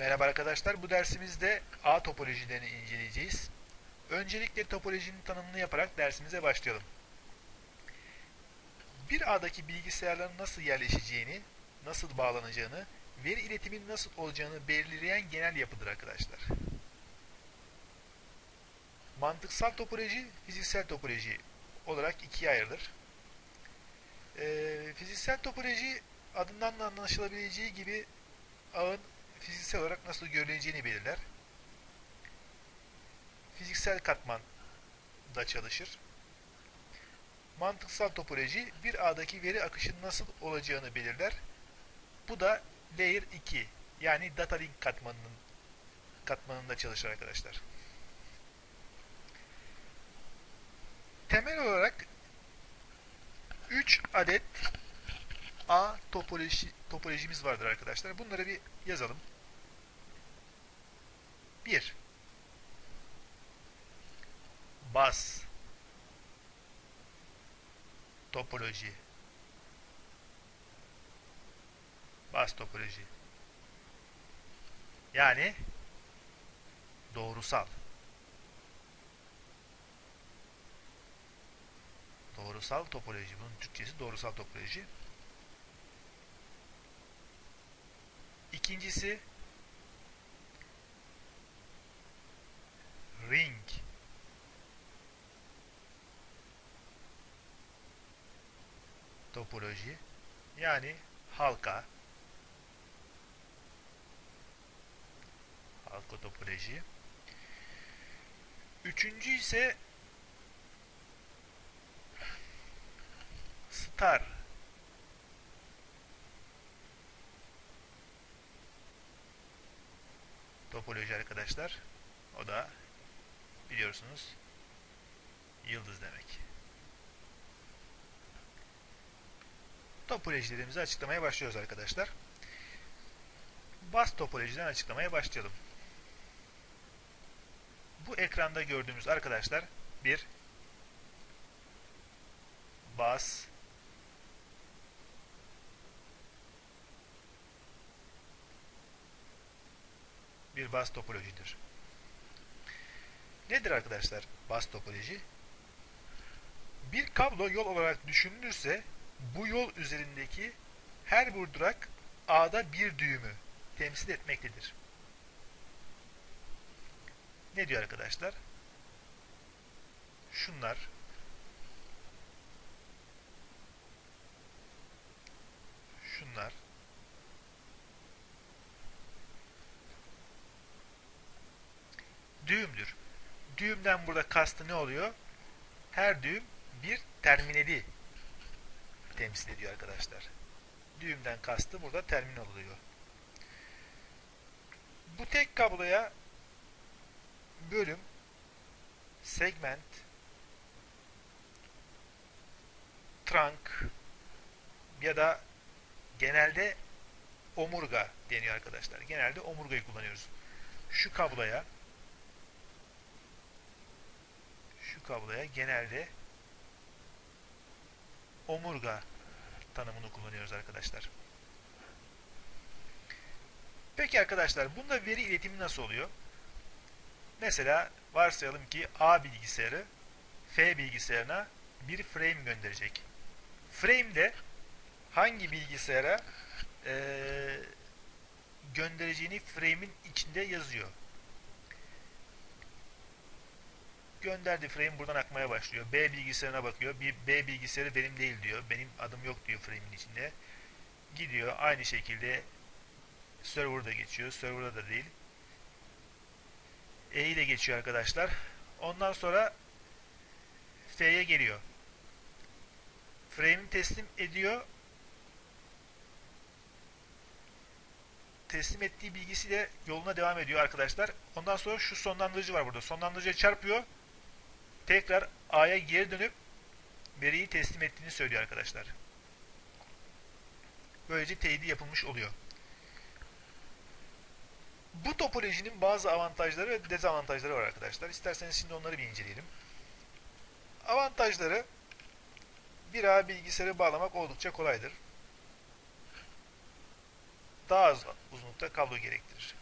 Merhaba arkadaşlar, bu dersimizde ağ topolojilerini inceleyeceğiz. Öncelikle topolojinin tanımını yaparak dersimize başlayalım. Bir ağdaki bilgisayarların nasıl yerleşeceğini, nasıl bağlanacağını, veri iletiminin nasıl olacağını belirleyen genel yapıdır arkadaşlar. Mantıksal topoloji, fiziksel topoloji olarak ikiye ayrılır. Ee, fiziksel topoloji adından da anlaşılabileceği gibi ağın fiziksel olarak nasıl görüleceğini belirler. Fiziksel katman da çalışır. Mantıksal topoloji bir ağdaki veri akışının nasıl olacağını belirler. Bu da layer 2 yani data link katmanının katmanında çalışır arkadaşlar. Temel olarak 3 adet A topoloji, topolojimiz vardır arkadaşlar. Bunları bir yazalım. 1. Bas. Topoloji. Bas topoloji. Yani doğrusal. Doğrusal topoloji. Bunun Türkçesi doğrusal topoloji. İkincisi ring. Topoloji yani halka. Halka topoloji. Üçüncü ise star. Topoloji arkadaşlar. O da biliyorsunuz yıldız demek. Topolojilerimizi açıklamaya başlıyoruz arkadaşlar. Bas topolojiden açıklamaya başlayalım. Bu ekranda gördüğümüz arkadaşlar bir bas bir bas topolojidir. Nedir arkadaşlar bas topoloji? Bir kablo yol olarak düşünülürse bu yol üzerindeki her bir durak A'da bir düğümü temsil etmektedir. Ne diyor arkadaşlar? Şunlar şunlar düğümdür. Düğümden burada kastı ne oluyor? Her düğüm bir terminali temsil ediyor arkadaşlar. Düğümden kastı burada terminal oluyor. Bu tek kabloya bölüm, segment, trunk ya da genelde omurga deniyor arkadaşlar. Genelde omurgayı kullanıyoruz. Şu kabloya şu kabloya genelde omurga tanımını kullanıyoruz arkadaşlar. Peki arkadaşlar bunda veri iletimi nasıl oluyor? Mesela varsayalım ki A bilgisayarı F bilgisayarına bir frame gönderecek. Frame de hangi bilgisayara e, göndereceğini frame'in içinde yazıyor. Gönderdi frame buradan akmaya başlıyor. B bilgisayarına bakıyor. Bir B bilgisayarı benim değil diyor. Benim adım yok diyor frame'in içinde. Gidiyor aynı şekilde server'da geçiyor. Server'da da değil. E'yi de geçiyor arkadaşlar. Ondan sonra F'ye geliyor. Frame'i teslim ediyor. Teslim ettiği bilgisiyle yoluna devam ediyor arkadaşlar. Ondan sonra şu sonlandırıcı var burada. Sonlandırıcıya çarpıyor tekrar A'ya geri dönüp veriyi teslim ettiğini söylüyor arkadaşlar. Böylece teyidi yapılmış oluyor. Bu topolojinin bazı avantajları ve dezavantajları var arkadaşlar. İsterseniz şimdi onları bir inceleyelim. Avantajları bir A bilgisayarı bağlamak oldukça kolaydır. Daha az uzunlukta kablo gerektirir.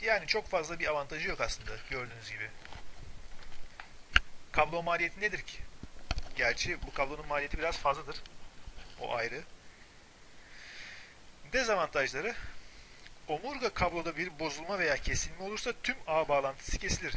Yani çok fazla bir avantajı yok aslında gördüğünüz gibi. Kablo maliyeti nedir ki? Gerçi bu kablonun maliyeti biraz fazladır. O ayrı. Dezavantajları omurga kabloda bir bozulma veya kesilme olursa tüm ağ bağlantısı kesilir.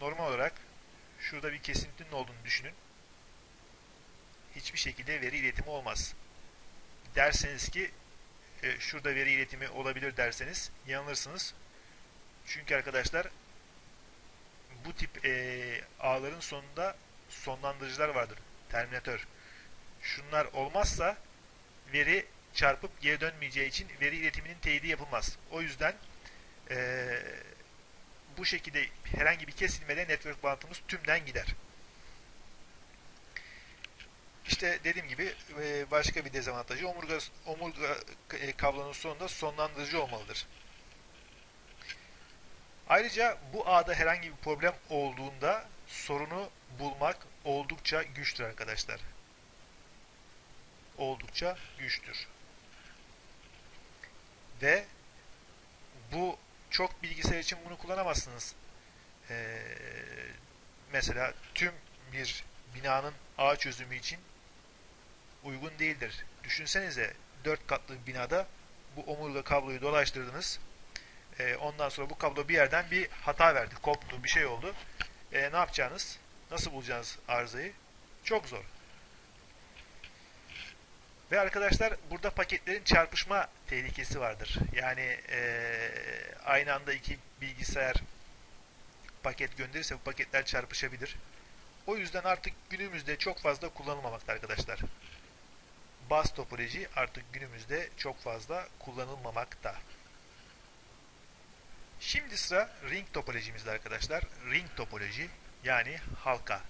Normal olarak şurada bir kesintinin olduğunu düşünün. Hiçbir şekilde veri iletimi olmaz. Derseniz ki e, şurada veri iletimi olabilir derseniz yanılırsınız. Çünkü arkadaşlar bu tip e, ağların sonunda sonlandırıcılar vardır. Terminatör. Şunlar olmazsa veri çarpıp geri dönmeyeceği için veri iletiminin teyidi yapılmaz. O yüzden e, bu şekilde herhangi bir kesilmede network bağlantımız tümden gider. İşte dediğim gibi e, başka bir dezavantajı omurga, omurga e, kablonun sonunda sonlandırıcı olmalıdır. Ayrıca bu ağda herhangi bir problem olduğunda sorunu bulmak oldukça güçtür arkadaşlar. Oldukça güçtür. Ve bu çok bilgisayar için bunu kullanamazsınız. Ee, mesela tüm bir binanın ağ çözümü için uygun değildir. Düşünsenize 4 katlı binada bu omurga kabloyu dolaştırdınız. E, ondan sonra bu kablo bir yerden bir hata verdi. Koptu, bir şey oldu. E, ne yapacağınız? Nasıl bulacağınız arızayı? Çok zor. Ve arkadaşlar burada paketlerin çarpışma tehlikesi vardır. Yani e, aynı anda iki bilgisayar paket gönderirse bu paketler çarpışabilir. O yüzden artık günümüzde çok fazla kullanılmamakta arkadaşlar. Bus topoloji artık günümüzde çok fazla kullanılmamakta. Şimdi sıra ring topolojimizde arkadaşlar. Ring topoloji yani halka.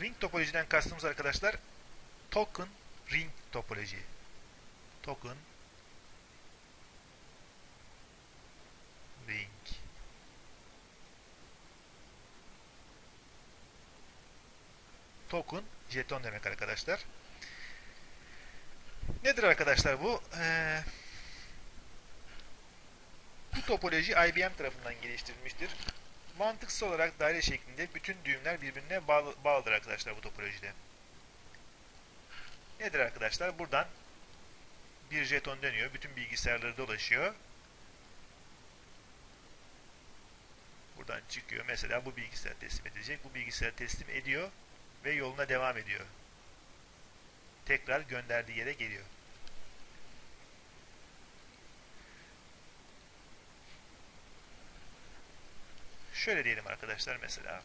Ring topolojiden kastımız arkadaşlar token ring topoloji. Token ring token jeton demek arkadaşlar. Nedir arkadaşlar bu? Ee, bu topoloji IBM tarafından geliştirilmiştir. Mantıksal olarak daire şeklinde bütün düğümler birbirine bağlı, bağlıdır arkadaşlar bu topolojide. Nedir arkadaşlar? Buradan bir jeton dönüyor. Bütün bilgisayarları dolaşıyor. Buradan çıkıyor. Mesela bu bilgisayar teslim edecek. Bu bilgisayar teslim ediyor ve yoluna devam ediyor. Tekrar gönderdiği yere geliyor. Şöyle diyelim arkadaşlar mesela.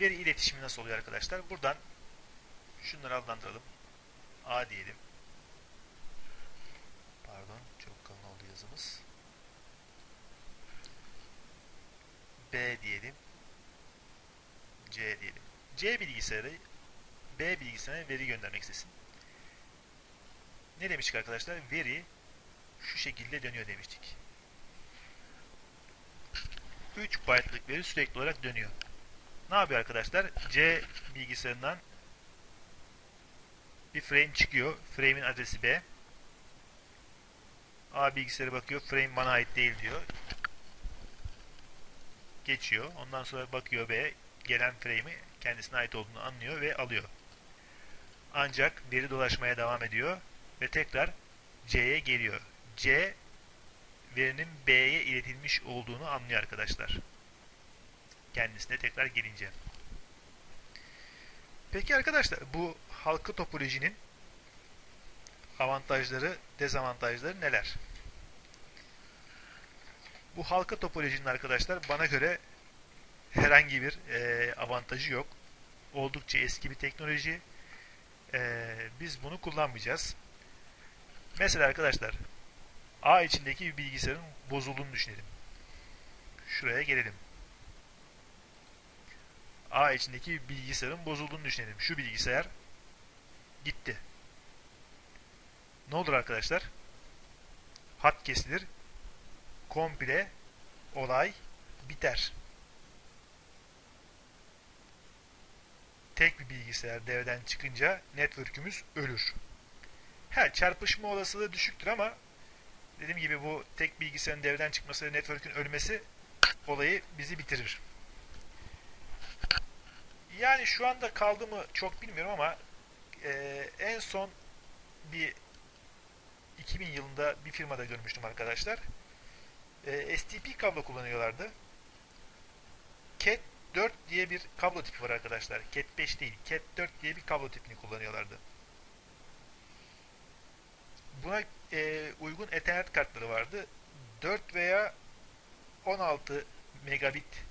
Veri iletişimi nasıl oluyor arkadaşlar? Buradan şunları adlandıralım. A diyelim. Pardon, çok kalın oldu yazımız. B diyelim. C diyelim. C bilgisayarı B bilgisayarına veri göndermek istesin. Ne demiştik arkadaşlar? Veri şu şekilde dönüyor demiştik. 3 byte'lık veri sürekli olarak dönüyor. Ne yapıyor arkadaşlar? C bilgisayarından bir frame çıkıyor. Frame'in adresi B. A bilgisayarı bakıyor. Frame bana ait değil diyor. Geçiyor. Ondan sonra bakıyor B. Gelen frame'i kendisine ait olduğunu anlıyor ve alıyor. Ancak veri dolaşmaya devam ediyor ve tekrar C'ye geliyor. C verinin B'ye iletilmiş olduğunu anlıyor arkadaşlar. Kendisine tekrar gelince. Peki arkadaşlar bu halka topolojinin avantajları, dezavantajları neler? Bu halka topolojinin arkadaşlar bana göre herhangi bir e, avantajı yok. Oldukça eski bir teknoloji. E, biz bunu kullanmayacağız. Mesela arkadaşlar A içindeki bir bilgisayarın bozulduğunu düşünelim. Şuraya gelelim. A içindeki bir bilgisayarın bozulduğunu düşünelim. Şu bilgisayar gitti. Ne olur arkadaşlar? Hat kesilir. Komple olay biter. Tek bir bilgisayar devreden çıkınca network'ümüz ölür. He, çarpışma olasılığı düşüktür ama dediğim gibi bu tek bilgisayarın devreden çıkması ve network'ün ölmesi olayı bizi bitirir. Yani şu anda kaldı mı çok bilmiyorum ama e, en son bir 2000 yılında bir firmada görmüştüm arkadaşlar. E, STP kablo kullanıyorlardı. Cat 4 diye bir kablo tipi var arkadaşlar. Cat 5 değil. Cat 4 diye bir kablo tipini kullanıyorlardı. Buna e, uygun Ethernet kartları vardı. 4 veya 16 megabit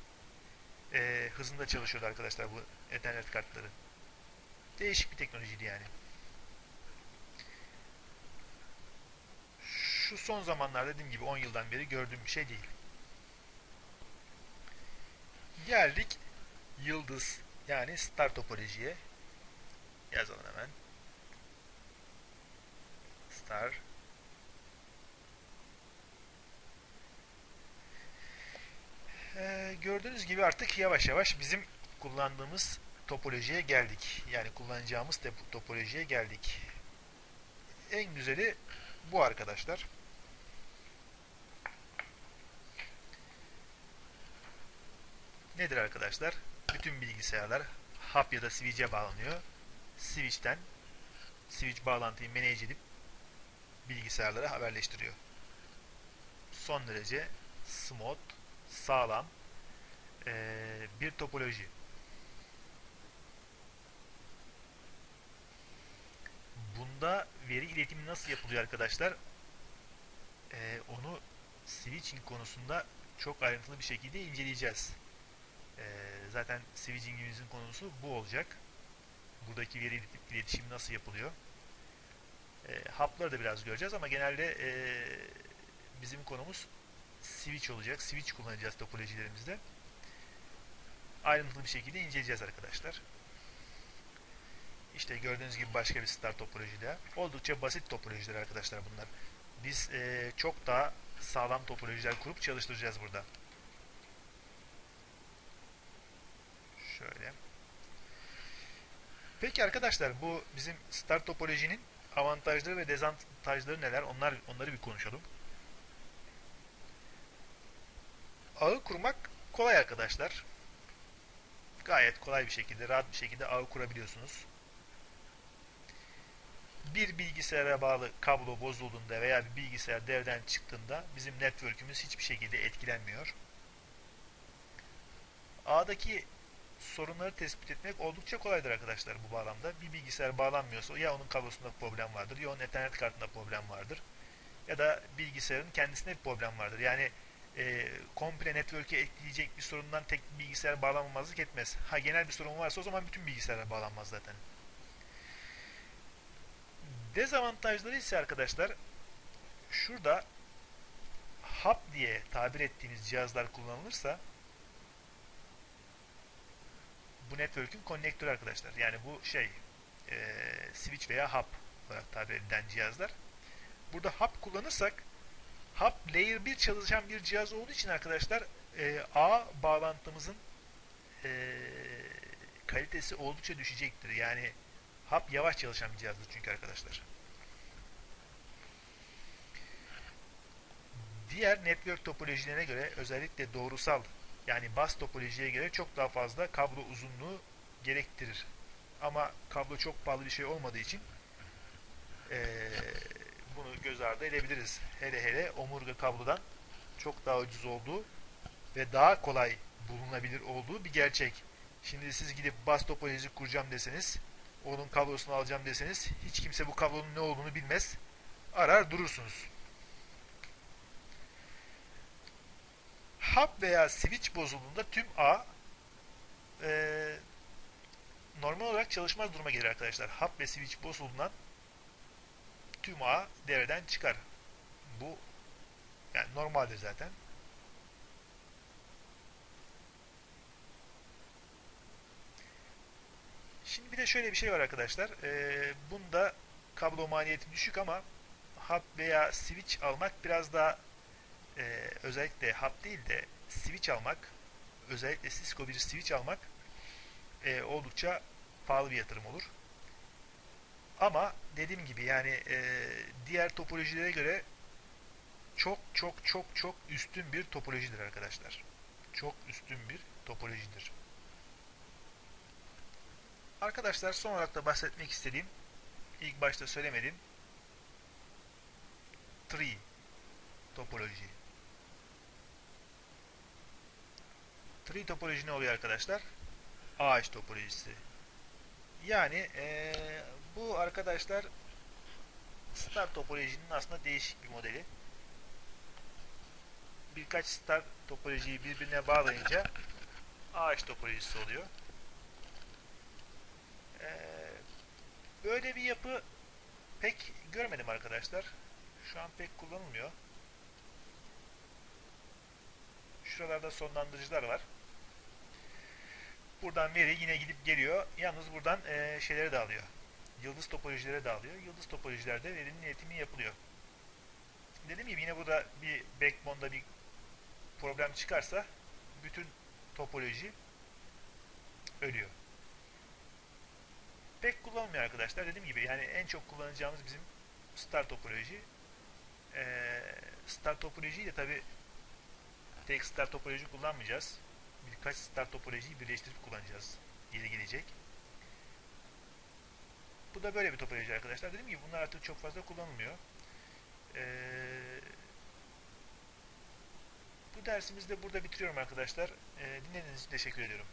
e, hızında çalışıyordu arkadaşlar bu Ethernet kartları. Değişik bir teknolojiydi yani. Şu son zamanlarda dediğim gibi 10 yıldan beri gördüğüm bir şey değil. Geldik yıldız yani star topolojiye. Yazalım hemen. Star Ee, gördüğünüz gibi artık yavaş yavaş bizim kullandığımız topolojiye geldik. Yani kullanacağımız topolojiye geldik. En güzeli bu arkadaşlar. Nedir arkadaşlar? Bütün bilgisayarlar hap ya da switch'e bağlanıyor. Switch'ten switch bağlantıyı manage edip bilgisayarlara haberleştiriyor. Son derece smooth, sağlam ee, bir topoloji. Bunda veri iletimi nasıl yapılıyor arkadaşlar? Ee, onu switching konusunda çok ayrıntılı bir şekilde inceleyeceğiz. Ee, zaten switching'imizin konusu bu olacak. Buradaki veri iletişimi nasıl yapılıyor? E, hapları da biraz göreceğiz ama genelde e, bizim konumuz switch olacak. Switch kullanacağız topolojilerimizde. Ayrıntılı bir şekilde inceleyeceğiz arkadaşlar. İşte gördüğünüz gibi başka bir star topoloji daha. Oldukça basit topolojiler arkadaşlar bunlar. Biz e, çok daha sağlam topolojiler kurup çalıştıracağız burada. Şöyle. Peki arkadaşlar bu bizim star topolojinin avantajları ve dezavantajları neler? Onlar onları bir konuşalım. Ağı kurmak kolay arkadaşlar. Gayet kolay bir şekilde, rahat bir şekilde ağı kurabiliyorsunuz. Bir bilgisayara bağlı kablo bozulduğunda veya bir bilgisayar devden çıktığında bizim network'ümüz hiçbir şekilde etkilenmiyor. Ağdaki sorunları tespit etmek oldukça kolaydır arkadaşlar bu bağlamda. Bir bilgisayar bağlanmıyorsa ya onun kablosunda problem vardır ya onun ethernet kartında problem vardır. Ya da bilgisayarın kendisinde bir problem vardır. Yani e, komple network'e ekleyecek bir sorundan tek bir bilgisayar bağlanmamazlık etmez. Ha genel bir sorun varsa o zaman bütün bilgisayarlar bağlanmaz zaten. Dezavantajları ise arkadaşlar şurada hub diye tabir ettiğimiz cihazlar kullanılırsa bu network'ün konnektörü arkadaşlar. Yani bu şey e, switch veya hub olarak tabir edilen cihazlar. Burada hub kullanırsak hub layer 1 çalışan bir cihaz olduğu için arkadaşlar e, A bağlantımızın e, kalitesi oldukça düşecektir. Yani hub yavaş çalışan bir cihazdır çünkü arkadaşlar. Diğer network topolojilerine göre özellikle doğrusal yani bas topolojiye göre çok daha fazla kablo uzunluğu gerektirir. Ama kablo çok pahalı bir şey olmadığı için ee, bunu göz ardı edebiliriz. Hele hele omurga kablodan çok daha ucuz olduğu ve daha kolay bulunabilir olduğu bir gerçek. Şimdi siz gidip bas topolojisi kuracağım deseniz, onun kablosunu alacağım deseniz hiç kimse bu kablonun ne olduğunu bilmez. Arar durursunuz. Hub veya switch bozulduğunda tüm A e, normal olarak çalışmaz duruma gelir arkadaşlar. Hub ve switch bozulduğundan tüm A devreden çıkar. Bu yani normaldir zaten. Şimdi bir de şöyle bir şey var arkadaşlar. E, bunda kablo maliyeti düşük ama hub veya switch almak biraz daha e, özellikle hub değil de switch almak, özellikle Cisco bir switch almak e, oldukça pahalı bir yatırım olur. Ama dediğim gibi yani e, diğer topolojilere göre çok çok çok çok üstün bir topolojidir arkadaşlar. Çok üstün bir topolojidir. Arkadaşlar son olarak da bahsetmek istediğim ilk başta söylemedim tree topoloji. Tree topoloji ne oluyor arkadaşlar? Ağaç topolojisi. Yani ee, bu arkadaşlar star topolojinin aslında değişik bir modeli. Birkaç star topolojiyi birbirine bağlayınca ağaç topolojisi oluyor. Ee, böyle bir yapı pek görmedim arkadaşlar. Şu an pek kullanılmıyor. Şuralarda sonlandırıcılar var. Buradan veri yine gidip geliyor. Yalnız buradan e, şeyleri de alıyor. Yıldız topolojilere de alıyor. Yıldız topolojilerde verinin iletimi yapılıyor. Dediğim gibi yine burada bir backbone'da bir problem çıkarsa bütün topoloji ölüyor. Pek kullanılmıyor arkadaşlar. Dediğim gibi yani en çok kullanacağımız bizim star topoloji. Ee, star topolojiyi de tabi tek star topoloji kullanmayacağız. Birkaç star topolojiyi birleştirip kullanacağız. Geri gelecek. Bu da böyle bir topoloji arkadaşlar. Dediğim gibi bunlar artık çok fazla kullanılmıyor. Ee, bu dersimizi de burada bitiriyorum arkadaşlar. Ee, dinlediğiniz için teşekkür ediyorum.